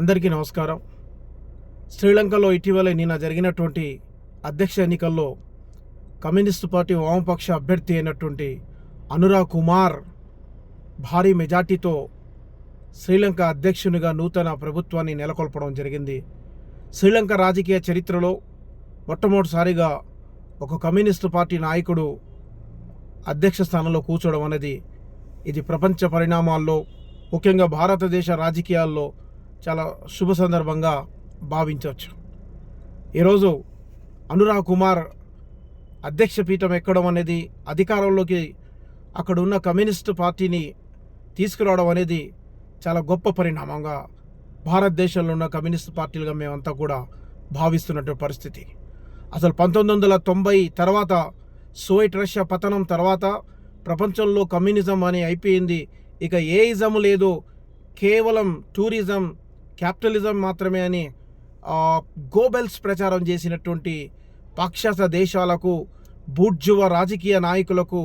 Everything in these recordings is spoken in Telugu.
అందరికీ నమస్కారం. శ్రీలంకలో ఇటీవల నిన్న జరిగినటువంటి అధ్యక్ష ఎన్నికల్లో కమ్యూనిస్టు పార్టీ వామపక్ష అభ్యర్థి అయినటువంటి అనురాగ్ కుమార్ భారీ మెజార్టీతో శ్రీలంక అధ్యక్షునిగా నూతన ప్రభుత్వాన్ని నెలకొల్పడం జరిగింది. శ్రీలంక రాజకీయ చరిత్రలో మొట్టమొదటిసారిగా ఒక కమ్యూనిస్టు పార్టీ నాయకుడు అధ్యక్ష స్థానంలో కూర్చోవడం అనేది ఇది ప్రపంచ పరిణామాల్లో ముఖ్యంగా భారతదేశ రాజకీయాల్లో చాలా శుభ సందర్భంగా భావించవచ్చు. ఈరోజు అనురాగ్ కుమార్ అధ్యక్ష పీఠం ఎక్కడం అనేది అధికారంలోకి అక్కడ ఉన్న కమ్యూనిస్టు పార్టీని తీసుకురావడం అనేది చాలా గొప్ప పరిణామంగా భారతదేశంలో ఉన్న కమ్యూనిస్టు పార్టీలుగా మేమంతా కూడా భావిస్తున్నటువంటి పరిస్థితి. అసలు పంతొమ్మిది వందల తొంభై తర్వాత సోవియట్ రష్యా పతనం తర్వాత ప్రపంచంలో కమ్యూనిజం అని అయిపోయింది. ఇక ఏ ఇజం లేదు. కేవలం టూరిజం క్యాపిటలిజం మాత్రమే అని గోబెల్స్ ప్రచారం చేసినటువంటి పాశ్చాత్య దేశాలకు బూర్జువ రాజకీయ నాయకులకు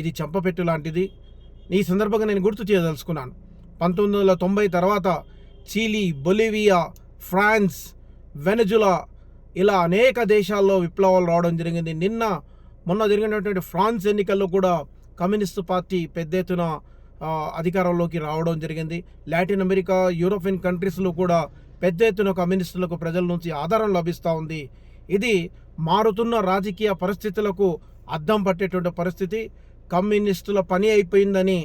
ఇది చంపపెట్టు లాంటిది. ఈ సందర్భంగా నేను గుర్తు చేయదలుచుకున్నాను. పంతొమ్మిది వందల తొంభై తర్వాత చీలీ బొలివియా ఫ్రాన్స్ వెనజులా ఇలా అనేక దేశాల్లో విప్లవాలు రావడం జరిగింది. నిన్న మొన్న జరిగినటువంటి ఫ్రాన్స్ ఎన్నికల్లో కూడా కమ్యూనిస్టు పార్టీ పెద్ద ఎత్తున అధికారంలోకి రావడం జరిగింది. లాటిన్ అమెరికా యూరోపియన్ కంట్రీస్లో కూడా పెద్ద ఎత్తున కమ్యూనిస్టులకు ప్రజల నుంచి ఆధారం లభిస్తూ ఉంది. ఇది మారుతున్న రాజకీయ పరిస్థితులకు అద్దం పట్టేటువంటి పరిస్థితి. కమ్యూనిస్టుల పని అయిపోయిందని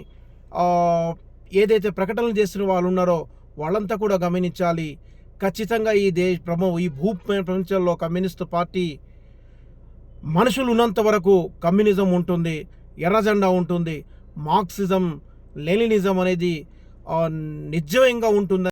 ఏదైతే ప్రకటనలు చేసిన వాళ్ళు ఉన్నారో వాళ్ళంతా కూడా గమనించాలి. ఖచ్చితంగా ఈ దేశ ప్రమో ఈ భూ ప్రపంచంలో కమ్యూనిస్టు పార్టీ మనుషులు ఉన్నంత వరకు కమ్యూనిజం ఉంటుంది ఎర్రజెండా ఉంటుంది. మార్క్సిజం లెనినిజం అనేది ఆ, నిజంగా ఉంటుంది